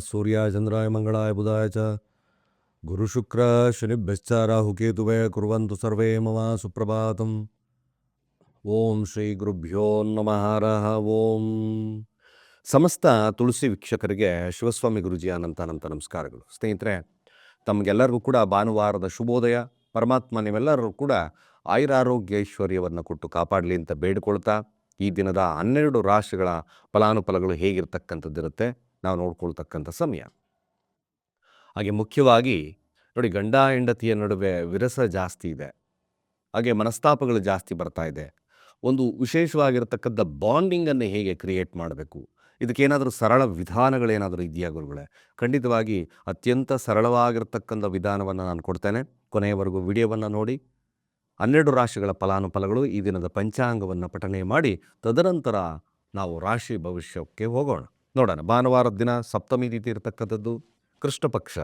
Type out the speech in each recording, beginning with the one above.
ಸೂರ್ಯಾಯ ಚಂದ್ರಾಯ ಮಂಗಳಾಯ ಬುಧಾಯ ಚ ಗುರುಶುಕ್ರ ಶನಿಭ್ಯಶ್ಚ ರಾಹುಕೇತುವೇ ಕುರುವಂತು ಸರ್ವೇ ಮಮ ಸುಪ್ರಭಾತಂ ಓಂ ಶ್ರೀ ಗುರುಭ್ಯೋ ನಮಃ ಓಂ ಸಮಸ್ತ ತುಳಸಿ ವೀಕ್ಷಕರಿಗೆ ಶಿವಸ್ವಾಮಿ ಗುರುಜಿ ಅನಂತ ಅನಂತ ನಮಸ್ಕಾರಗಳು. ಸ್ನೇಹಿತರೆ, ತಮಗೆಲ್ಲರಿಗೂ ಕೂಡ ಭಾನುವಾರದ ಶುಭೋದಯ. ಪರಮಾತ್ಮ ನೀವೆಲ್ಲರೂ ಕೂಡ ಆಯುರಾರೋಗ್ಯ ಐಶ್ವರ್ಯವನ್ನು ಕೊಟ್ಟು ಕಾಪಾಡಲಿ ಅಂತ ಬೇಡಿಕೊಳ್ತಾ ಈ ದಿನದ ಹನ್ನೆರಡು ರಾಶಿಗಳ ಫಲಾನುಫಲಗಳು ಹೇಗಿರ್ತಕ್ಕಂಥದ್ದಿರುತ್ತೆ. ನಾವು ನೋಡ್ಕೊಳ್ತಕ್ಕಂಥ ಸಮಯ. ಹಾಗೆ ಮುಖ್ಯವಾಗಿ ನೋಡಿ ಗಂಡ ಹೆಂಡತಿಯ ನಡುವೆ ವಿರಸ ಜಾಸ್ತಿ ಇದೆ. ಹಾಗೆ ಮನಸ್ತಾಪಗಳು ಜಾಸ್ತಿ ಬರ್ತಾ ಇದೆ. ಒಂದು ವಿಶೇಷವಾಗಿರತಕ್ಕಂಥ ಬಾಂಡಿಂಗನ್ನು ಹೇಗೆ ಕ್ರಿಯೇಟ್ ಮಾಡಬೇಕು? ಇದಕ್ಕೇನಾದರೂ ಸರಳ ವಿಧಾನಗಳೇನಾದರೂ ಇದೆಯಾ ಗುರುಗಳೇ? ಖಂಡಿತವಾಗಿ ಅತ್ಯಂತ ಸರಳವಾಗಿರ್ತಕ್ಕಂಥ ವಿಧಾನವನ್ನು ನಾನು ಕೊಡ್ತೇನೆ. ಕೊನೆಯವರೆಗೂ ವಿಡಿಯೋವನ್ನು ನೋಡಿ. ಹನ್ನೆರಡು ರಾಶಿಗಳ ಫಲಾನುಫಲಗಳು ಈ ದಿನದ ಪಂಚಾಂಗವನ್ನು ಪಠನೆ ಮಾಡಿ ತದನಂತರ ನಾವು ರಾಶಿ ಭವಿಷ್ಯಕ್ಕೆ ಹೋಗೋಣ. ನೋಡೋಣ. ಭಾನುವಾರದ ದಿನ ಸಪ್ತಮಿ ತಿಥಿ ಇರತಕ್ಕಂಥದ್ದು ಕೃಷ್ಣ ಪಕ್ಷ.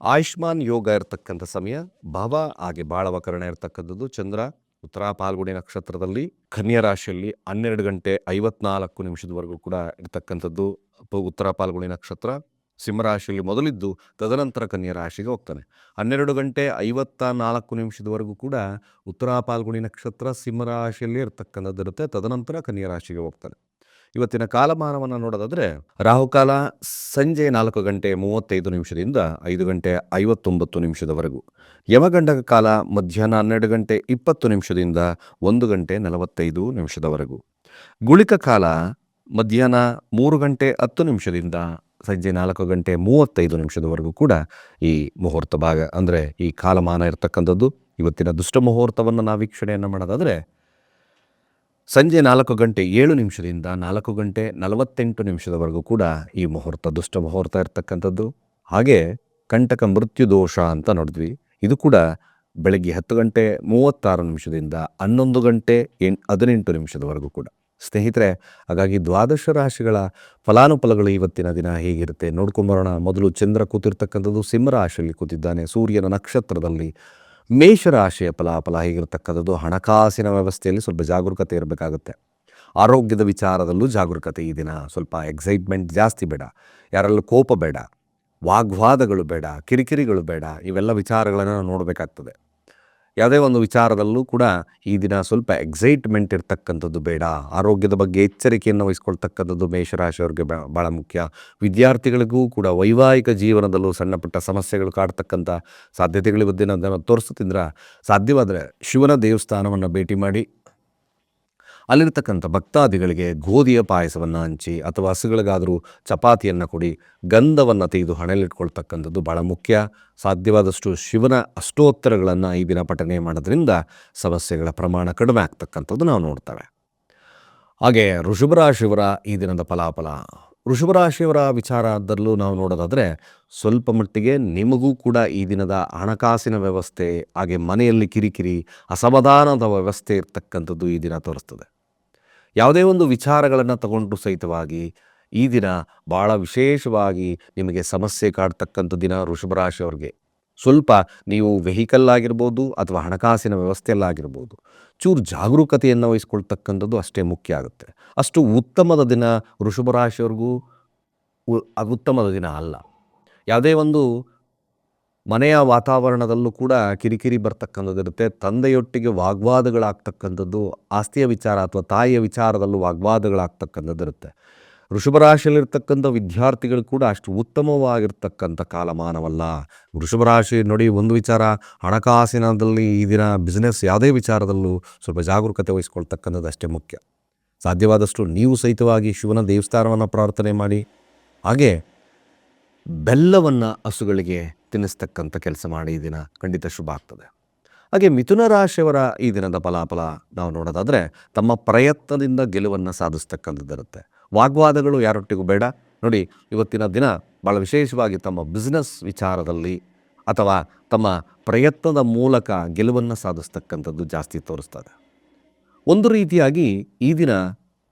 ಆಯುಷ್ಮಾನ್ ಯೋಗ ಇರತಕ್ಕಂಥ ಸಮಯ, ಭವ ಹಾಗೆ ಬಾಳವಕರಣ ಇರತಕ್ಕಂಥದ್ದು ಚಂದ್ರ, ಉತ್ತರ ಪಾಲ್ಗುಣಿ ನಕ್ಷತ್ರದಲ್ಲಿ ಕನ್ಯಾ ರಾಶಿಯಲ್ಲಿ ಹನ್ನೆರಡು ಗಂಟೆ ಐವತ್ನಾಲ್ಕು ನಿಮಿಷದವರೆಗೂ ಕೂಡ ಇರತಕ್ಕಂಥದ್ದು ಉತ್ತರ ಪಾಲ್ಗುಣಿ ನಕ್ಷತ್ರ. ಸಿಂಹರಾಶಿಯಲ್ಲಿ ಮೊದಲಿದ್ದು ತದನಂತರ ಕನ್ಯಾ ರಾಶಿಗೆ ಹೋಗ್ತಾನೆ. ಹನ್ನೆರಡು ಗಂಟೆ ಐವತ್ತ ನಾಲ್ಕು ನಿಮಿಷದವರೆಗೂ ಕೂಡ ಉತ್ತರ ಪಾಲ್ಗುಣಿ ನಕ್ಷತ್ರ ಸಿಂಹರಾಶಿಯಲ್ಲಿ ಇರ್ತಕ್ಕಂಥದ್ದು ಇರುತ್ತೆ ತದನಂತರ ಕನ್ಯಾ ರಾಶಿಗೆ ಹೋಗ್ತಾನೆ. ಇವತ್ತಿನ ಕಾಲಮಾನವನ್ನು ನೋಡೋದಾದರೆ ರಾಹುಕಾಲ ಸಂಜೆ ನಾಲ್ಕು ಗಂಟೆ ಮೂವತ್ತೈದು ನಿಮಿಷದಿಂದ ಐದು ಗಂಟೆ ಐವತ್ತೊಂಬತ್ತು ನಿಮಿಷದವರೆಗೂ. ಯಮಗಂಡಕ ಕಾಲ ಮಧ್ಯಾಹ್ನ ಹನ್ನೆರಡು ಗಂಟೆ ಇಪ್ಪತ್ತು ನಿಮಿಷದಿಂದ ಒಂದು ಗಂಟೆ ನಲವತ್ತೈದು ನಿಮಿಷದವರೆಗೂ. ಗುಳಿಕ ಕಾಲ ಮಧ್ಯಾಹ್ನ ಮೂರು ಗಂಟೆ ಹತ್ತು ನಿಮಿಷದಿಂದ ಸಂಜೆ ನಾಲ್ಕು ಗಂಟೆ ಮೂವತ್ತೈದು ನಿಮಿಷದವರೆಗೂ ಕೂಡ ಈ ಮುಹೂರ್ತ ಭಾಗ, ಅಂದರೆ ಈ ಕಾಲಮಾನ ಇರತಕ್ಕಂಥದ್ದು. ಇವತ್ತಿನ ದುಷ್ಟ ಮುಹೂರ್ತವನ್ನು ನಾವು ವೀಕ್ಷಣೆಯನ್ನು ಮಾಡೋದಾದರೆ ಸಂಜೆ ನಾಲ್ಕು ಗಂಟೆ ಏಳು ನಿಮಿಷದಿಂದ ನಾಲ್ಕು ಗಂಟೆ ನಲವತ್ತೆಂಟು ನಿಮಿಷದವರೆಗೂ ಕೂಡ ಈ ಮುಹೂರ್ತ, ದುಷ್ಟ ಮುಹೂರ್ತ ಇರತಕ್ಕಂಥದ್ದು. ಹಾಗೆ ಕಂಟಕ ಮೃತ್ಯು ದೋಷ ಅಂತ ನೋಡಿದ್ವಿ. ಇದು ಕೂಡ ಬೆಳಗ್ಗೆ ಹತ್ತು ಗಂಟೆ ಮೂವತ್ತಾರು ನಿಮಿಷದಿಂದ ಹನ್ನೊಂದು ಗಂಟೆ ಎಣ್ ಹದಿನೆಂಟು ನಿಮಿಷದವರೆಗೂ ಕೂಡ. ಸ್ನೇಹಿತರೆ, ಹಾಗಾಗಿ ದ್ವಾದಶ ರಾಶಿಗಳ ಫಲಾನುಫಲಗಳು ಇವತ್ತಿನ ದಿನ ಹೇಗಿರುತ್ತೆ ನೋಡ್ಕೊಂಬರೋಣ. ಮೊದಲು ಚಂದ್ರ ಕೂತಿರ್ತಕ್ಕಂಥದ್ದು ಸಿಂಹರಾಶಿಯಲ್ಲಿ ಕೂತಿದ್ದಾನೆ. ಸೂರ್ಯನ ನಕ್ಷತ್ರದಲ್ಲಿ ಮೇಷರಾಶಿಯ ಫಲಾಫಲ ಹೇಗಿರತಕ್ಕಂಥದ್ದು? ಹಣಕಾಸಿನ ವ್ಯವಸ್ಥೆಯಲ್ಲಿ ಸ್ವಲ್ಪ ಜಾಗರೂಕತೆ ಇರಬೇಕಾಗುತ್ತೆ. ಆರೋಗ್ಯದ ವಿಚಾರದಲ್ಲೂ ಜಾಗರೂಕತೆ ಈ ದಿನ. ಸ್ವಲ್ಪ ಎಕ್ಸೈಟ್ಮೆಂಟ್ ಜಾಸ್ತಿ ಬೇಡ. ಯಾರಲ್ಲೂ ಕೋಪ ಬೇಡ. ವಾಗ್ವಾದಗಳು ಬೇಡ. ಕಿರಿಕಿರಿಗಳು ಬೇಡ. ಇವೆಲ್ಲ ವಿಚಾರಗಳನ್ನು ನೋಡಬೇಕಾಗ್ತದೆ. ಯಾವುದೇ ಒಂದು ವಿಚಾರದಲ್ಲೂ ಕೂಡ ಈ ದಿನ ಸ್ವಲ್ಪ ಎಕ್ಸೈಟ್ಮೆಂಟ್ ಇರ್ತಕ್ಕಂಥದ್ದು ಬೇಡ. ಆರೋಗ್ಯದ ಬಗ್ಗೆ ಎಚ್ಚರಿಕೆಯನ್ನು ವಹಿಸ್ಕೊಳ್ತಕ್ಕಂಥದ್ದು ಮೇಷರಾಶಿಯವ್ರಿಗೆ ಭಾಳ ಮುಖ್ಯ. ವಿದ್ಯಾರ್ಥಿಗಳಿಗೂ ಕೂಡ ವೈವಾಹಿಕ ಜೀವನದಲ್ಲೂ ಸಣ್ಣ ಪುಟ್ಟ ಸಮಸ್ಯೆಗಳು ಕಾಡ್ತಕ್ಕಂಥ ಸಾಧ್ಯತೆಗಳು ದಿನ ತೋರಿಸ್ತಿದ್ರೆ ಸಾಧ್ಯವಾದರೆ ಶಿವನ ದೇವಸ್ಥಾನವನ್ನು ಭೇಟಿ ಮಾಡಿ. ಅಲ್ಲಿರ್ತಕ್ಕಂಥ ಭಕ್ತಾದಿಗಳಿಗೆ ಗೋಧಿಯ ಪಾಯಸವನ್ನು ಹಂಚಿ ಅಥವಾ ಹಸುಗಳಿಗಾದರೂ ಚಪಾತಿಯನ್ನು ಕೊಡಿ, ಗಂಧವನ್ನು ತೆಗೆದು ಹಣೆಯಲ್ಲಿಟ್ಕೊಳ್ತಕ್ಕಂಥದ್ದು ಭಾಳ ಮುಖ್ಯ. ಸಾಧ್ಯವಾದಷ್ಟು ಶಿವನ ಅಷ್ಟೋತ್ತರಗಳನ್ನು ಈ ದಿನ ಪಠನೆ ಮಾಡೋದ್ರಿಂದ ಸಮಸ್ಯೆಗಳ ಪ್ರಮಾಣ ಕಡಿಮೆ ಆಗ್ತಕ್ಕಂಥದ್ದು ನಾವು ನೋಡ್ತೇವೆ. ಹಾಗೆ ಋಷಭರಾಶಿಯವರ ಈ ದಿನದ ಫಲಾಫಲ. ಋಷಭರಾಶಿಯವರ ವಿಚಾರದಲ್ಲೂ ನಾವು ನೋಡೋದಾದರೆ ಸ್ವಲ್ಪ ಮಟ್ಟಿಗೆ ನಿಮಗೂ ಕೂಡ ಈ ದಿನದ ಹಣಕಾಸಿನ ವ್ಯವಸ್ಥೆ ಹಾಗೆ ಮನೆಯಲ್ಲಿ ಕಿರಿಕಿರಿ ಅಸಮಾಧಾನದ ವ್ಯವಸ್ಥೆ ಇರ್ತಕ್ಕಂಥದ್ದು ಈ ದಿನ ತೋರಿಸ್ತದೆ. ಯಾವುದೇ ಒಂದು ವಿಚಾರಗಳನ್ನು ತಗೊಂಡು ಸಹಿತವಾಗಿ ಈ ದಿನ ಭಾಳ ವಿಶೇಷವಾಗಿ ನಿಮಗೆ ಸಮಸ್ಯೆ ಕಾಡ್ತಕ್ಕಂಥ ದಿನ ವೃಷಭರಾಶಿಯವ್ರಿಗೆ ಸ್ವಲ್ಪ ನೀವು ವೆಹಿಕಲ್ ಆಗಿರ್ಬೋದು ಅಥವಾ ಹಣಕಾಸಿನ ವ್ಯವಸ್ಥೆಯಲ್ಲಾಗಿರ್ಬೋದು, ಚೂರು ಜಾಗರೂಕತೆಯನ್ನು ವಹಿಸ್ಕೊಳ್ತಕ್ಕಂಥದ್ದು ಅಷ್ಟೇ ಮುಖ್ಯ ಆಗುತ್ತೆ. ಅಷ್ಟು ಉತ್ತಮದ ದಿನ ವೃಷಭರಾಶಿಯವ್ರಿಗೂ ರಾಶಿಯವ್ರಿಗೂ ಉತ್ತಮದ ದಿನ ಅಲ್ಲ. ಯಾವುದೇ ಒಂದು ಮನೆಯ ವಾತಾವರಣದಲ್ಲೂ ಕೂಡ ಕಿರಿಕಿರಿ ಬರ್ತಕ್ಕಂಥದ್ದು ಇರುತ್ತೆ ತಂದೆಯೊಟ್ಟಿಗೆ ವಾಗ್ವಾದಗಳಾಗ್ತಕ್ಕಂಥದ್ದು, ಆಸ್ತಿಯ ವಿಚಾರ ಅಥವಾ ತಾಯಿಯ ವಿಚಾರದಲ್ಲೂ ವಾಗ್ವಾದಗಳಾಗ್ತಕ್ಕಂಥದ್ದು ಇರುತ್ತೆ ವೃಷಭರಾಶಿಯಲ್ಲಿರ್ತಕ್ಕಂಥ ವಿದ್ಯಾರ್ಥಿಗಳು ಕೂಡ ಅಷ್ಟು ಉತ್ತಮವಾಗಿರ್ತಕ್ಕಂಥ ಕಾಲಮಾನವಲ್ಲ. ವೃಷಭರಾಶಿ ನೋಡಿ ಒಂದು ವಿಚಾರ ಹಣಕಾಸಿನದಲ್ಲಿ ಈ ದಿನ ಬಿಸ್ನೆಸ್ ಯಾವುದೇ ವಿಚಾರದಲ್ಲೂ ಸ್ವಲ್ಪ ಜಾಗರೂಕತೆ ವಹಿಸ್ಕೊಳ್ತಕ್ಕಂಥದ್ದು ಅಷ್ಟೇ ಮುಖ್ಯ. ಸಾಧ್ಯವಾದಷ್ಟು ನೀವು ಸಹಿತವಾಗಿ ಶಿವನ ದೇವಸ್ಥಾನವನ್ನು ಪ್ರಾರ್ಥನೆ ಮಾಡಿ. ಹಾಗೆ ಬೆಲ್ಲವನ್ನು ಹಸುಗಳಿಗೆ ತಿನ್ನಿಸ್ತಕ್ಕಂಥ ಕೆಲಸ ಮಾಡಿ ಈ ದಿನ ಖಂಡಿತ ಶುಭ ಆಗ್ತದೆ ಹಾಗೆ ಮಿಥುನ ರಾಶಿಯವರ ಈ ದಿನದ ಫಲಾಫಲ ನಾವು ನೋಡೋದಾದರೆ ತಮ್ಮ ಪ್ರಯತ್ನದಿಂದ ಗೆಲುವನ್ನು ಸಾಧಿಸ್ತಕ್ಕಂಥದ್ದಿರುತ್ತೆ ವಾಗ್ವಾದಗಳು ಯಾರೊಟ್ಟಿಗೂ ಬೇಡ ನೋಡಿ ಇವತ್ತಿನ ದಿನ ಭಾಳ ವಿಶೇಷವಾಗಿ ತಮ್ಮ ಬಿಸ್ನೆಸ್ ವಿಚಾರದಲ್ಲಿ ಅಥವಾ ತಮ್ಮ ಪ್ರಯತ್ನದ ಮೂಲಕ ಗೆಲುವನ್ನು ಸಾಧಿಸ್ತಕ್ಕಂಥದ್ದು ಜಾಸ್ತಿ ತೋರಿಸ್ತದೆ ಒಂದು ರೀತಿಯಾಗಿ ಈ ದಿನ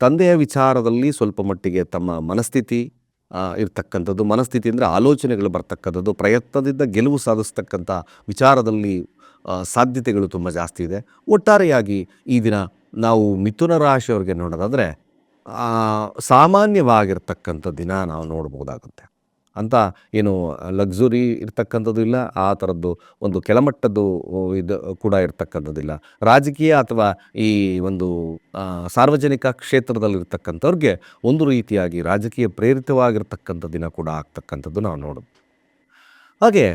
ತಂದೆಯ ವಿಚಾರದಲ್ಲಿ ಸ್ವಲ್ಪ ಮಟ್ಟಿಗೆ ತಮ್ಮ ಮನಸ್ಥಿತಿ ಇರ್ತಕ್ಕಂಥದ್ದು, ಮನಸ್ಥಿತಿ ಅಂದರೆ ಆಲೋಚನೆಗಳು ಬರ್ತಕ್ಕಂಥದ್ದು, ಪ್ರಯತ್ನದಿಂದ ಗೆಲುವು ಸಾಧಿಸ್ತಕ್ಕಂಥ ವಿಚಾರದಲ್ಲಿ ಸಾಧ್ಯತೆಗಳು ತುಂಬ ಜಾಸ್ತಿ ಇದೆ. ಒಟ್ಟಾರೆಯಾಗಿ ಈ ದಿನ ನಾವು ಮಿಥುನ ರಾಶಿಯವ್ರಿಗೆ ನೋಡೋದಾದರೆ ಸಾಮಾನ್ಯವಾಗಿರ್ತಕ್ಕಂಥ ದಿನ ನಾವು ನೋಡ್ಬೋದಾಗುತ್ತೆ. ಅಂತ ಏನು ಲಕ್ಸುರಿ ಇರ್ತಕ್ಕಂಥದ್ದು ಇಲ್ಲ, ಆ ಥರದ್ದು ಒಂದು ಕೆಳಮಟ್ಟದ್ದು ಇದು ಕೂಡ ಇರ್ತಕ್ಕಂಥದ್ದಿಲ್ಲ ರಾಜಕೀಯ ಅಥವಾ ಈ ಒಂದು ಸಾರ್ವಜನಿಕ ಕ್ಷೇತ್ರದಲ್ಲಿರ್ತಕ್ಕಂಥವ್ರಿಗೆ ಒಂದು ರೀತಿಯಾಗಿ ರಾಜಕೀಯ ಪ್ರೇರಿತವಾಗಿರ್ತಕ್ಕಂಥ ದಿನ ಕೂಡ ಆಗ್ತಕ್ಕಂಥದ್ದು ನಾವು ನೋಡೋದು. ಹಾಗೆ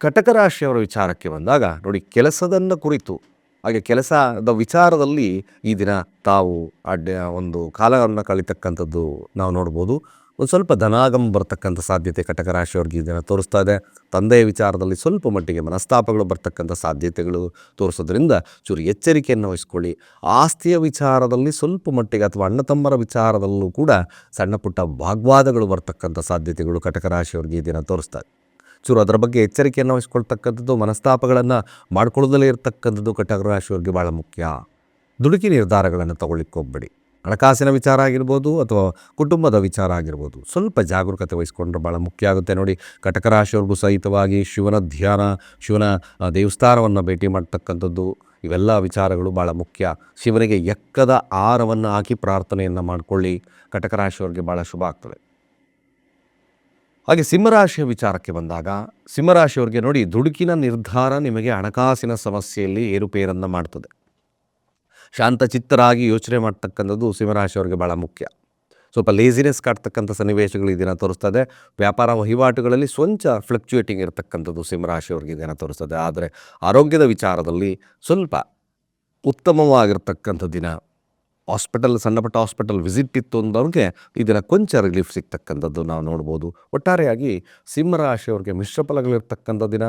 ಕಟಕ ರಾಶಿಯವರ ವಿಚಾರಕ್ಕೆ ಬಂದಾಗ ನೋಡಿ ಕೆಲಸದನ್ನು ಕುರಿತು, ಹಾಗೆ ಕೆಲಸದ ವಿಚಾರದಲ್ಲಿ ಈ ದಿನ ತಾವು ಅಡ್ಡ ಒಂದು ಕಾಲವನ್ನು ಕಳೀತಕ್ಕಂಥದ್ದು ನಾವು ನೋಡ್ಬೋದು. ಒಂದು ಸ್ವಲ್ಪ ಧನಾಗಮ ಬರ್ತಕ್ಕಂಥ ಸಾಧ್ಯತೆ ಕಟಕ ರಾಶಿಯವ್ರಿಗೆ ಇದನ್ನು ದಿನ ತೋರಿಸ್ತಾ ಇದೆ. ತಂದೆಯ ವಿಚಾರದಲ್ಲಿ ಸ್ವಲ್ಪ ಮಟ್ಟಿಗೆ ಮನಸ್ತಾಪಗಳು ಬರ್ತಕ್ಕಂಥ ಸಾಧ್ಯತೆಗಳು ತೋರಿಸೋದ್ರಿಂದ ಚೂರು ಎಚ್ಚರಿಕೆಯನ್ನು ವಹಿಸ್ಕೊಳ್ಳಿ. ಆಸ್ತಿಯ ವಿಚಾರದಲ್ಲಿ ಸ್ವಲ್ಪ ಮಟ್ಟಿಗೆ ಅಥವಾ ಅಣ್ಣ ತಮ್ಮರ ವಿಚಾರದಲ್ಲೂ ಕೂಡ ಸಣ್ಣ ಪುಟ್ಟ ವಾಗ್ವಾದಗಳು ಬರ್ತಕ್ಕಂಥ ಸಾಧ್ಯತೆಗಳು ಕಟಕ ರಾಶಿಯವ್ರಿಗೆ ಇದನ್ನು ದಿನ ತೋರಿಸ್ತಾ ಇದೆ. ಚೂರು ಅದರ ಬಗ್ಗೆ ಎಚ್ಚರಿಕೆಯನ್ನು ವಹಿಸ್ಕೊಳ್ತಕ್ಕಂಥದ್ದು, ಮನಸ್ತಾಪಗಳನ್ನು ಮಾಡ್ಕೊಳ್ಳೋದಲ್ಲೇ ಇರತಕ್ಕಂಥದ್ದು ಕಟಕ ರಾಶಿಯವ್ರಿಗೆ ಭಾಳ ಮುಖ್ಯ. ದುಡುಕಿ ನಿರ್ಧಾರಗಳನ್ನು ತಗೊಳ್ಳಿಕ್ಕೆ ಹೋಗ್ಬೇಡಿ ಹಣಕಾಸಿನ ವಿಚಾರ ಆಗಿರ್ಬೋದು ಅಥವಾ ಕುಟುಂಬದ ವಿಚಾರ ಆಗಿರ್ಬೋದು, ಸ್ವಲ್ಪ ಜಾಗರೂಕತೆ ವಹಿಸ್ಕೊಂಡ್ರೆ ಭಾಳ ಮುಖ್ಯ ಆಗುತ್ತೆ. ನೋಡಿ, ಕಟಕ ರಾಶಿಯವ್ರಿಗೂ ಸಹಿತವಾಗಿ ಶಿವನ ಧ್ಯಾನ, ಶಿವನ ದೇವಸ್ಥಾನವನ್ನು ಭೇಟಿ ಮಾಡ್ತಕ್ಕಂಥದ್ದು, ಇವೆಲ್ಲ ವಿಚಾರಗಳು ಭಾಳ ಮುಖ್ಯ. ಶಿವನಿಗೆ ಎಕ್ಕದ ಆಹಾರವನ್ನು ಹಾಕಿ ಪ್ರಾರ್ಥನೆಯನ್ನು ಮಾಡಿಕೊಳ್ಳಿ. ಕಟಕ ರಾಶಿಯವ್ರಿಗೆ ಭಾಳ ಶುಭ ಆಗ್ತದೆ. ಹಾಗೆ ಸಿಂಹರಾಶಿಯ ವಿಚಾರಕ್ಕೆ ಬಂದಾಗ, ಸಿಂಹರಾಶಿಯವ್ರಿಗೆ ನೋಡಿ, ದುಡುಕಿನ ನಿರ್ಧಾರ ನಿಮಗೆ ಹಣಕಾಸಿನ ಸಮಸ್ಯೆಯಲ್ಲಿ ಏರುಪೇರನ್ನು ಮಾಡ್ತದೆ. ಶಾಂತಚಿತ್ತರಾಗಿ ಯೋಚನೆ ಮಾಡ್ತಕ್ಕಂಥದ್ದು ಸಿಂಹರಾಶಿಯವರಿಗೆ ಭಾಳ ಮುಖ್ಯ. ಸ್ವಲ್ಪ ಲೇಸಿನೆಸ್ ಕಾಡ್ತಕ್ಕಂಥ ಸನ್ನಿವೇಶಗಳು ಇದನ್ನು ದಿನ ತೋರಿಸ್ತದೆ. ವ್ಯಾಪಾರ ವಹಿವಾಟುಗಳಲ್ಲಿ ಸ್ವಂಚ ಫ್ಲಕ್ಚುಯೇಟಿಂಗ್ ಇರತಕ್ಕಂಥದ್ದು ಸಿಂಹರಾಶಿಯವರಿಗೆ ಇದನ್ನು ದಿನ ತೋರಿಸ್ತದೆ. ಆದರೆ ಆರೋಗ್ಯದ ವಿಚಾರದಲ್ಲಿ ಸ್ವಲ್ಪ ಉತ್ತಮವಾಗಿರ್ತಕ್ಕಂಥ ದಿನ ಹಾಸ್ಪಿಟಲ್ ಸಣ್ಣಪಟ್ಟ ಹಾಸ್ಪಿಟಲ್ ವಿಸಿಟ್ ಇತ್ತು ಅಂದವ್ರಿಗೆ ಇದನ್ನು ಕೊಂಚ ರಿಲೀಫ್ ಸಿಗ್ತಕ್ಕಂಥದ್ದು ನಾವು ನೋಡ್ಬೋದು. ಒಟ್ಟಾರೆಯಾಗಿ ಸಿಂಹರಾಶಿಯವ್ರಿಗೆ ಮಿಶ್ರ ಫಲಗಳಿರ್ತಕ್ಕಂಥ ದಿನ.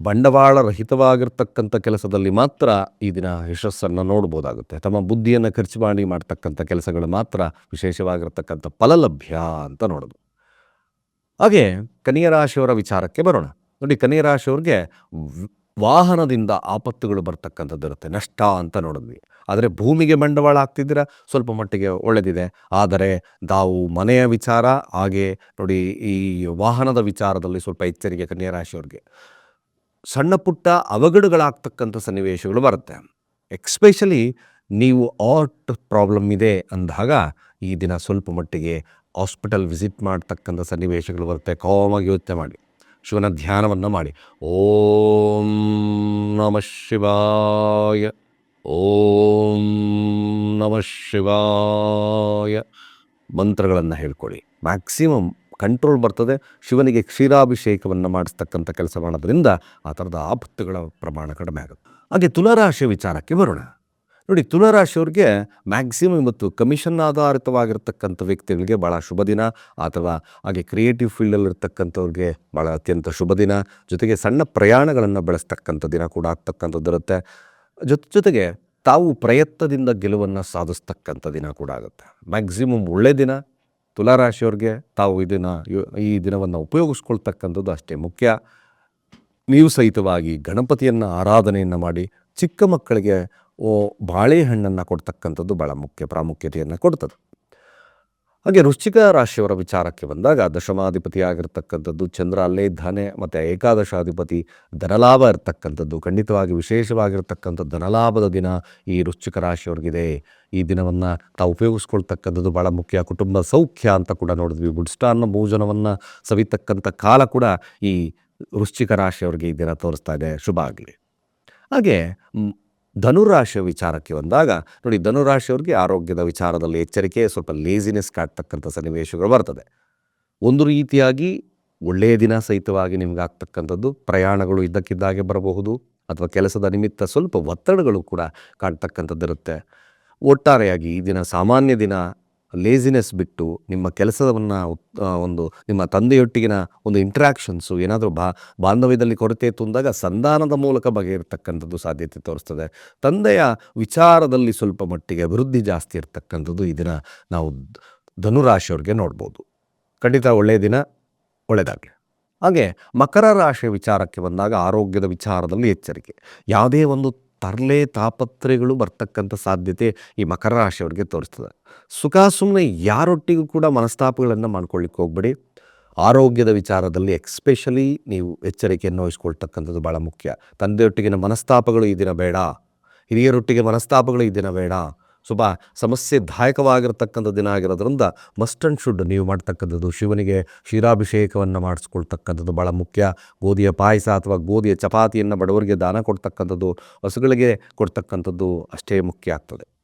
ಬಂಡವಾಳ ರಹಿತವಾಗಿರ್ತಕ್ಕಂಥ ಕೆಲಸದಲ್ಲಿ ಮಾತ್ರ ಈ ದಿನ ಯಶಸ್ಸನ್ನು ನೋಡ್ಬೋದಾಗುತ್ತೆ. ತಮ್ಮ ಬುದ್ಧಿಯನ್ನು ಖರ್ಚು ಮಾಡಿ ಮಾಡ್ತಕ್ಕಂಥ ಕೆಲಸಗಳು ಮಾತ್ರ ವಿಶೇಷವಾಗಿರ್ತಕ್ಕಂಥ ಫಲಲಭ್ಯ ಅಂತ ನೋಡೋದು. ಹಾಗೆ ಕನ್ಯಾ ರಾಶಿಯವರ ವಿಚಾರಕ್ಕೆ ಬರೋಣ. ನೋಡಿ ಕನ್ಯರಾಶಿಯವ್ರಿಗೆ ವಾಹನದಿಂದ ಆಪತ್ತುಗಳು ಬರ್ತಕ್ಕಂಥದ್ದು ಇರುತ್ತೆ, ನಷ್ಟ ಅಂತ ನೋಡಿದ್ವಿ. ಆದರೆ ಭೂಮಿಗೆ ಬಂಡವಾಳ ಹಾಕ್ತಿದ್ದೀರಾ? ಸ್ವಲ್ಪ ಮಟ್ಟಿಗೆ ಒಳ್ಳೆದಿದೆ. ಆದರೆ ತಾವು ಮನೆಯ ವಿಚಾರ, ಹಾಗೆ ನೋಡಿ ಈ ವಾಹನದ ವಿಚಾರದಲ್ಲಿ ಸ್ವಲ್ಪ ಎಚ್ಚರಿಕೆ ಕನ್ಯಾ ರಾಶಿಯವ್ರಿಗೆ. ಸಣ್ಣ ಪುಟ್ಟ ಅವಘಡಗಳಾಗ್ತಕ್ಕಂಥ ಸನ್ನಿವೇಶಗಳು ಬರುತ್ತೆ. ಎಕ್ಸ್ಪೆಷಲಿ ನೀವು ಆರ್ಟ್ ಪ್ರಾಬ್ಲಮ್ ಇದೆ ಅಂದಾಗ ಈ ದಿನ ಸ್ವಲ್ಪ ಮಟ್ಟಿಗೆ ಹಾಸ್ಪಿಟಲ್ ವಿಸಿಟ್ ಮಾಡ್ತಕ್ಕಂಥ ಸನ್ನಿವೇಶಗಳು ಬರುತ್ತೆ. ಕಾಮಾಗಿ ಯೋಚನೆ ಮಾಡಿ. ಶಿವನ ಧ್ಯಾನವನ್ನು ಮಾಡಿ. ಓಂ ನಮಃ ಶಿವಾಯ. ಓಂ ನಮಃ ಶಿವಾಯ. ಮಂತ್ರಗಳನ್ನು ಹೇಳ್ಕೊಳ್ಳಿ. ಮ್ಯಾಕ್ಸಿಮಮ್ ಕಂಟ್ರೋಲ್ ಬರ್ತದೆ. ಶಿವನಿಗೆ ಕ್ಷೀರಾಭಿಷೇಕವನ್ನು ಮಾಡಿಸ್ತಕ್ಕಂಥ ಕೆಲಸ ಮಾಡೋದ್ರಿಂದ ಆ ಥರದ ಆಪತ್ತುಗಳ ಪ್ರಮಾಣ ಕಡಿಮೆ ಆಗುತ್ತೆ. ಹಾಗೆ ತುಲರಾಶಿ ವಿಚಾರಕ್ಕೆ ಬರೋಣ. ನೋಡಿ, ತುಲಾರಾಶಿಯವ್ರಿಗೆ ಮ್ಯಾಕ್ಸಿಮಮ್ ಇವತ್ತು ಕಮಿಷನ್ ಆಧಾರಿತವಾಗಿರ್ತಕ್ಕಂಥ ವ್ಯಕ್ತಿಗಳಿಗೆ ಭಾಳ ಶುಭ ದಿನ. ಅಥವಾ ಹಾಗೆ ಕ್ರಿಯೇಟಿವ್ ಫೀಲ್ಡಲ್ಲಿರ್ತಕ್ಕಂಥವ್ರಿಗೆ ಭಾಳ ಅತ್ಯಂತ ಶುಭ ದಿನ. ಜೊತೆಗೆ ಸಣ್ಣ ಪ್ರಯಾಣಗಳನ್ನು ಬೆಳೆಸ್ತಕ್ಕಂಥ ದಿನ ಕೂಡ ಆಗ್ತಕ್ಕಂಥದ್ದಿರುತ್ತೆ ಜೊತೆ, ಜೊತೆಗೆ ತಾವು ಪ್ರಯತ್ನದಿಂದ ಗೆಲುವನ್ನು ಸಾಧಿಸ್ತಕ್ಕಂಥ ದಿನ ಕೂಡ ಆಗುತ್ತೆ. ಮ್ಯಾಕ್ಸಿಮಮ್ ಒಳ್ಳೆ ದಿನ. ತುಲಾರಾಶಿಯವ್ರಿಗೆ ತಾವು ಇದನ್ನು ಈ ದಿನವನ್ನು ಉಪಯೋಗಿಸ್ಕೊಳ್ತಕ್ಕಂಥದ್ದು ಅಷ್ಟೇ ಮುಖ್ಯ. ನೀವು ಸಹಿತವಾಗಿ ಗಣಪತಿಯನ್ನು ಆರಾಧನೆಯನ್ನು ಮಾಡಿ ಚಿಕ್ಕ ಮಕ್ಕಳಿಗೆ ಓ ಬಾಳೆಹಣ್ಣನ್ನು ಕೊಡ್ತಕ್ಕಂಥದ್ದು ಭಾಳ ಮುಖ್ಯ ಪ್ರಾಮುಖ್ಯತೆಯನ್ನು ಕೊಡ್ತದೆ. ಹಾಗೆ ವೃಶ್ಚಿಕ ರಾಶಿಯವರ ವಿಚಾರಕ್ಕೆ ಬಂದಾಗ ದಶಮಾಧಿಪತಿಯಾಗಿರ್ತಕ್ಕಂಥದ್ದು ಚಂದ್ರ ಅಲ್ಲೇ ಇದ್ದಾನೆ ಮತ್ತು ಏಕಾದಶಾಧಿಪತಿ ಧನಲಾಭ ಇರ್ತಕ್ಕಂಥದ್ದು. ಖಂಡಿತವಾಗಿ ವಿಶೇಷವಾಗಿರ್ತಕ್ಕಂಥ ಧನಲಾಭದ ದಿನ ಈ ವೃಶ್ಚಿಕ ರಾಶಿಯವ್ರಿಗಿದೆ. ಈ ದಿನವನ್ನು ತಾವು ಉಪಯೋಗಿಸ್ಕೊಳ್ತಕ್ಕಂಥದ್ದು ಭಾಳ ಮುಖ್ಯ. ಕುಟುಂಬ ಸೌಖ್ಯ ಅಂತ ಕೂಡ ನೋಡಿದ್ವಿ. ಗುಡ್ಸ್ಟಾನ್ನ ಭೋಜನವನ್ನು ಸವಿತಕ್ಕಂಥ ಕಾಲ ಕೂಡ ಈ ವೃಶ್ಚಿಕ ರಾಶಿಯವ್ರಿಗೆ ಈ ದಿನ ತೋರಿಸ್ತಾ ಇದೆ. ಶುಭ ಆಗಲಿ. ಹಾಗೆ ಧನುರಾಶಿಯ ವಿಚಾರಕ್ಕೆ ಬಂದಾಗ, ನೋಡಿ ಧನುರಾಶಿಯವ್ರಿಗೆ ಆರೋಗ್ಯದ ವಿಚಾರದಲ್ಲಿ ಎಚ್ಚರಿಕೆ, ಸ್ವಲ್ಪ ಲೇಸಿನೆಸ್ ಕಾಡ್ತಕ್ಕಂಥ ಸನ್ನಿವೇಶಗಳು ಬರ್ತದೆ. ಒಂದು ರೀತಿಯಾಗಿ ಒಳ್ಳೆಯ ದಿನ ಸಹಿತವಾಗಿ ನಿಮ್ಗೆ ಆಗ್ತಕ್ಕಂಥದ್ದು, ಪ್ರಯಾಣಗಳು ಇದ್ದಕ್ಕಿದ್ದಾಗೆ ಬರಬಹುದು, ಅಥವಾ ಕೆಲಸದ ನಿಮಿತ್ತ ಸ್ವಲ್ಪ ಒತ್ತಡಗಳು ಕೂಡ ಕಾಡ್ತಕ್ಕಂಥದ್ದಿರುತ್ತೆ. ಒಟ್ಟಾರೆಯಾಗಿ ಈ ದಿನ ಸಾಮಾನ್ಯ ದಿನ ಲೇಸಿನೆಸ್ ಬಿಟ್ಟು ನಿಮ್ಮ ಕೆಲಸವನ್ನು ಒಂದು ನಿಮ್ಮ ತಂದೆಯೊಟ್ಟಿಗಿನ ಒಂದು ಇಂಟ್ರ್ಯಾಕ್ಷನ್ಸು ಏನಾದರೂ ಬಾ, ಬಾಂಧವ್ಯದಲ್ಲಿ ಕೊರತೆ ತುಂದಾಗ ಸಂಧಾನದ ಮೂಲಕ ಬಗೆಯಿರ್ತಕ್ಕಂಥದ್ದು ಸಾಧ್ಯತೆ ತೋರಿಸ್ತದೆ. ತಂದೆಯ ವಿಚಾರದಲ್ಲಿ ಸ್ವಲ್ಪ ಮಟ್ಟಿಗೆ ಅಭಿವೃದ್ಧಿ ಜಾಸ್ತಿ ಇರ್ತಕ್ಕಂಥದ್ದು ಈ ದಿನ ನಾವು ಧನುರಾಶಿಯವ್ರಿಗೆ ನೋಡ್ಬೋದು. ಖಂಡಿತ ಒಳ್ಳೆಯ ದಿನ ಒಳ್ಳೆಯದಾಗಲಿ ಹಾಗೆ ಮಕರ ರಾಶಿಯ ವಿಚಾರಕ್ಕೆ ಬಂದಾಗ ಆರೋಗ್ಯದ ವಿಚಾರದಲ್ಲಿ ಎಚ್ಚರಿಕೆ. ಯಾವುದೇ ಒಂದು ತರಲೆ ತಾಪತ್ರೆಗಳು ಬರ್ತಕ್ಕಂಥ ಸಾಧ್ಯತೆ ಈ ಮಕರ ರಾಶಿಯವ್ರಿಗೆ ತೋರಿಸ್ತದೆ. ಸುಖ ಸುಮ್ಮನೆ ಯಾರೊಟ್ಟಿಗೂ ಕೂಡ ಮನಸ್ತಾಪಗಳನ್ನು ಮಾಡ್ಕೊಳ್ಳಿಕ್ಕೆ ಹೋಗ್ಬೇಡಿ. ಆರೋಗ್ಯದ ವಿಚಾರದಲ್ಲಿ ಎಕ್ಸ್ಪೆಷಲಿ ನೀವು ಎಚ್ಚರಿಕೆಯನ್ನು ವಹಿಸ್ಕೊಳ್ತಕ್ಕಂಥದ್ದು ಭಾಳ ಮುಖ್ಯ. ತಂದೆಯೊಟ್ಟಿಗಿನ ಮನಸ್ತಾಪಗಳು ಈ ದಿನ ಬೇಡ. ಹಿರಿಯರೊಟ್ಟಿಗೆ ಮನಸ್ತಾಪಗಳು ಈ ದಿನ ಬೇಡ. ಸ್ವಲ್ಪ ಸಮಸ್ಯೆದಾಯಕವಾಗಿರತಕ್ಕಂಥ ದಿನ ಆಗಿರೋದ್ರಿಂದ ಮಸ್ಟ್ ಆ್ಯಂಡ್ ಶುಡ್ ನೀವು ಮಾಡ್ತಕ್ಕಂಥದ್ದು. ಶಿವನಿಗೆ ಕ್ಷೀರಾಭಿಷೇಕವನ್ನು ಮಾಡಿಸ್ಕೊಳ್ತಕ್ಕಂಥದ್ದು ಭಾಳ ಮುಖ್ಯ. ಗೋಧಿಯ ಪಾಯಸ ಅಥವಾ ಗೋಧಿಯ ಚಪಾತಿಯನ್ನು ಬಡವರಿಗೆ ದಾನ ಕೊಡ್ತಕ್ಕಂಥದ್ದು, ಹಸುಗಳಿಗೆ ಕೊಡ್ತಕ್ಕಂಥದ್ದು ಅಷ್ಟೇ ಮುಖ್ಯ ಆಗ್ತದೆ.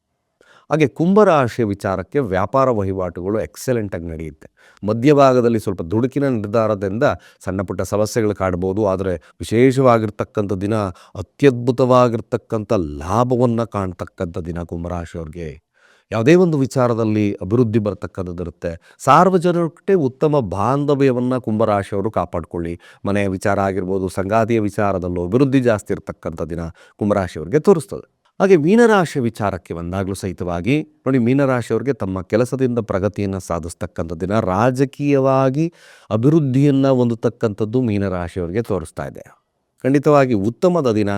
ಹಾಗೆ ಕುಂಭರಾಶಿಯ ವಿಚಾರಕ್ಕೆ ವ್ಯಾಪಾರ ವಹಿವಾಟುಗಳು ಎಕ್ಸಲೆಂಟಾಗಿ ನಡೆಯುತ್ತೆ. ಮಧ್ಯಭಾಗದಲ್ಲಿ ಸ್ವಲ್ಪ ದುಡುಕಿನ ನಿರ್ಧಾರದಿಂದ ಸಣ್ಣ ಪುಟ್ಟ ಸಮಸ್ಯೆಗಳು ಕಾಡ್ಬೋದು, ಆದರೆ ವಿಶೇಷವಾಗಿರ್ತಕ್ಕಂಥ ದಿನ, ಅತ್ಯದ್ಭುತವಾಗಿರ್ತಕ್ಕಂಥ ಲಾಭವನ್ನು ಕಾಣ್ತಕ್ಕಂಥ ದಿನ ಕುಂಭರಾಶಿಯವ್ರಿಗೆ. ಯಾವುದೇ ಒಂದು ವಿಚಾರದಲ್ಲಿ ಅಭಿವೃದ್ಧಿ ಬರ್ತಕ್ಕಂಥದ್ದು ಇರುತ್ತೆ. ಉತ್ತಮ ಬಾಂಧವ್ಯವನ್ನು ಕುಂಭರಾಶಿಯವರು ಕಾಪಾಡಿಕೊಳ್ಳಿ. ಮನೆಯ ವಿಚಾರ ಆಗಿರ್ಬೋದು, ಸಂಗಾತಿಯ ವಿಚಾರದಲ್ಲೂ ಅಭಿವೃದ್ಧಿ ಜಾಸ್ತಿ ಇರತಕ್ಕಂಥ ದಿನ ಕುಂಭರಾಶಿಯವರಿಗೆ ತೋರಿಸ್ತದೆ. ಹಾಗೆ ಮೀನರಾಶಿ ವಿಚಾರಕ್ಕೆ ಬಂದಾಗಲೂ ಸಹಿತವಾಗಿ ನೋಡಿ, ಮೀನರಾಶಿಯವರಿಗೆ ತಮ್ಮ ಕೆಲಸದಿಂದ ಪ್ರಗತಿಯನ್ನು ಸಾಧಿಸ್ತಕ್ಕಂಥ ದಿನ ರಾಜಕೀಯವಾಗಿ ಅಭಿವೃದ್ಧಿಯನ್ನು ಹೊಂದತಕ್ಕಂಥದ್ದು ಮೀನರಾಶಿಯವರಿಗೆ ತೋರಿಸ್ತಾ ಇದೆ. ಖಂಡಿತವಾಗಿ ಉತ್ತಮದ ದಿನ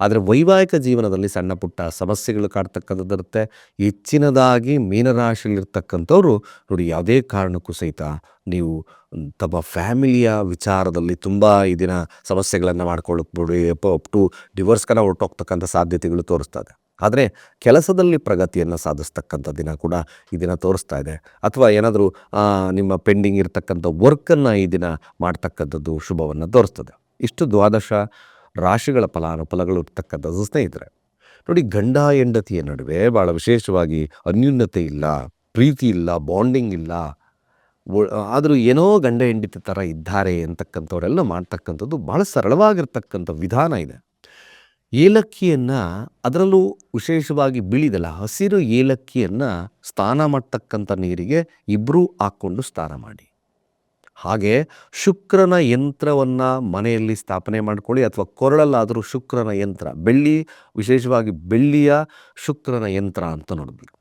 ಆದರೆ ವೈವಾಹಿಕ ಜೀವನದಲ್ಲಿ ಸಣ್ಣ ಪುಟ್ಟ ಸಮಸ್ಯೆಗಳು ಕಾಡ್ತಕ್ಕಂಥದ್ದಿರುತ್ತೆ. ಹೆಚ್ಚಿನದಾಗಿ ಮೀನರಾಶಿಯಲ್ಲಿರ್ತಕ್ಕಂಥವ್ರು ನೋಡಿ ಯಾವುದೇ ಕಾರಣಕ್ಕೂ ಸಹಿತ ನೀವು ತಮ್ಮ ಫ್ಯಾಮಿಲಿಯ ವಿಚಾರದಲ್ಲಿ ತುಂಬ ಈ ದಿನ ಸಮಸ್ಯೆಗಳನ್ನು ಮಾಡ್ಕೊಳ್ಳಕ್ಬಿಡಿ ಅಪ್ ಟು ಡಿವೋರ್ಸ್ಕನ ಹೊರಟೋಗ್ತಕ್ಕಂಥ ಸಾಧ್ಯತೆಗಳು ತೋರಿಸ್ತದೆ ಆದರೆ ಕೆಲಸದಲ್ಲಿ ಪ್ರಗತಿಯನ್ನು ಸಾಧಿಸ್ತಕ್ಕಂಥ ದಿನ ಕೂಡ ಈ ದಿನ ತೋರಿಸ್ತಾ ಇದೆ. ಅಥವಾ ಏನಾದರೂ ನಿಮ್ಮ ಪೆಂಡಿಂಗ್ ಇರತಕ್ಕಂಥ ವರ್ಕನ್ನು ಈ ದಿನ ಮಾಡ್ತಕ್ಕಂಥದ್ದು ಶುಭವನ್ನು ತೋರಿಸ್ತದೆ. ಇಷ್ಟು ದ್ವಾದಶ. ರಾಶಿಗಳ ಫಲಾನುಫಲಗಳು ಇರ್ತಕ್ಕಂಥದ್ದು ಸ್ನೇಹಿತರೆ. ನೋಡಿ, ಗಂಡ ಹೆಂಡತಿಯ ನಡುವೆ ಭಾಳ ವಿಶೇಷವಾಗಿ ಅನ್ಯೂನ್ಯತೆ ಇಲ್ಲ, ಪ್ರೀತಿ ಇಲ್ಲ, ಬಾಂಡಿಂಗ್ ಇಲ್ಲ. ಆದರೂ ಏನೋ ಗಂಡ ಹೆಂಡತಿ ಥರ ಇದ್ದಾರೆ ಅಂತಕ್ಕಂಥವರೆಲ್ಲ ಮಾಡ್ತಕ್ಕಂಥದ್ದು ಭಾಳ ಸರಳವಾಗಿರ್ತಕ್ಕಂಥ ವಿಧಾನ ಇದೆ. ಏಲಕ್ಕಿಯನ್ನು ಅದರಲ್ಲೂ ವಿಶೇಷವಾಗಿ ಬಿಳಿದಲ್ಲ, ಹಸಿರು ಏಲಕ್ಕಿಯನ್ನು ಸ್ನಾನ ಮಾಡ್ತಕ್ಕಂಥ ನೀರಿಗೆ ಇಬ್ಬರೂ ಹಾಕ್ಕೊಂಡು ಸ್ನಾನ ಮಾಡಿ. ಹಾಗೆ ಶುಕ್ರನ ಯಂತ್ರವನ್ನು ಮನೆಯಲ್ಲಿ ಸ್ಥಾಪನೆ ಮಾಡ್ಕೊಳ್ಳಿ ಅಥವಾ ಕೊರಳಲ್ಲಾದರೂ ಶುಕ್ರನ ಯಂತ್ರ, ಬೆಳ್ಳಿ, ವಿಶೇಷವಾಗಿ ಬೆಳ್ಳಿಯ ಶುಕ್ರನ ಯಂತ್ರ ಅಂತ ನೋಡಬೇಕು.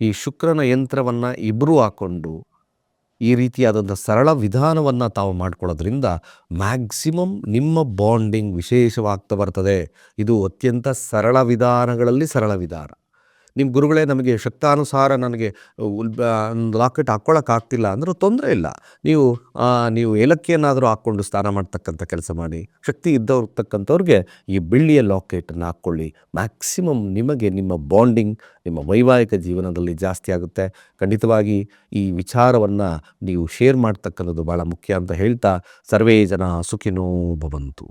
ಈ ಶುಕ್ರನ ಯಂತ್ರವನ್ನು ಇಬ್ಬರೂ ಹಾಕ್ಕೊಂಡು ಈ ರೀತಿಯಾದಂಥ ಸರಳ ವಿಧಾನವನ್ನು ತಾವು ಮಾಡ್ಕೊಳ್ಳೋದ್ರಿಂದ ಮ್ಯಾಕ್ಸಿಮಮ್ ನಿಮ್ಮ ಬಾಂಡಿಂಗ್ ವಿಶೇಷವಾಗ್ತಾ ಬರ್ತದೆ. ಇದು ಅತ್ಯಂತ ಸರಳ ವಿಧಾನಗಳಲ್ಲಿ ಸರಳ ವಿಧಾನ. ನಿಮ್ಮ ಗುರುಗಳೇ ನಮಗೆ ಶಕ್ತಾನುಸಾರ ನನಗೆ ಒಂದು ಲಾಕೆಟ್ ಹಾಕ್ಕೊಳ್ಳೋಕ್ಕಾಗ್ತಿಲ್ಲ ಅಂದರೂ ತೊಂದರೆ ಇಲ್ಲ. ನೀವು ನೀವು ಏಲಕ್ಕಿಯನ್ನಾದರೂ ಹಾಕ್ಕೊಂಡು ಸ್ನಾನ ಮಾಡ್ತಕ್ಕಂಥ ಕೆಲಸ ಮಾಡಿ, ಶಕ್ತಿ ಇದ್ದವ್ರ್ತಕ್ಕಂಥವ್ರಿಗೆ ಈ ಬೆಳ್ಳಿಯ ಲಾಕೆಟನ್ನು ಹಾಕ್ಕೊಳ್ಳಿ. ಮ್ಯಾಕ್ಸಿಮಮ್ ನಿಮಗೆ ನಿಮ್ಮ ಬಾಂಡಿಂಗ್, ನಿಮ್ಮ ವೈವಾಹಿಕ ಜೀವನದಲ್ಲಿ ಜಾಸ್ತಿ ಆಗುತ್ತೆ. ಖಂಡಿತವಾಗಿ ಈ ವಿಚಾರವನ್ನು ನೀವು ಶೇರ್ ಮಾಡ್ತಕ್ಕಂಥದ್ದು ಭಾಳ ಮುಖ್ಯ ಅಂತ ಹೇಳ್ತಾ ಸರ್ವೇ ಜನ ಸುಖಿನೋ ಭವಂತು.